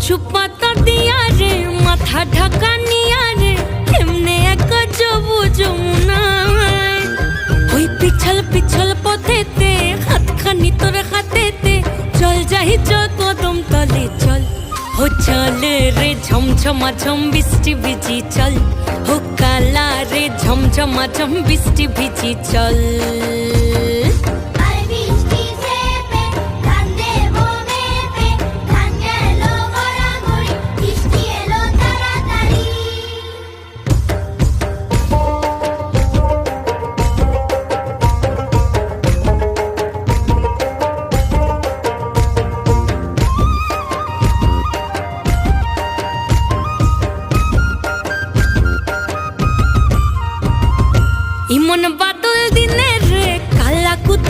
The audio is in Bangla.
কচু দিয়া রে, মাথা ঢাকা রে, এমনে এক যাব যমুনায় পিছল পিছল পথেতে, হাতখানি তোর হাতেতে, চল যাই কদম তলে, চল। হো চল রে ঝমঝমা চল। হো কালা রে ঝমঝমা চল। ইমন বাদল দিনে রে কালা কুথা গেলি রে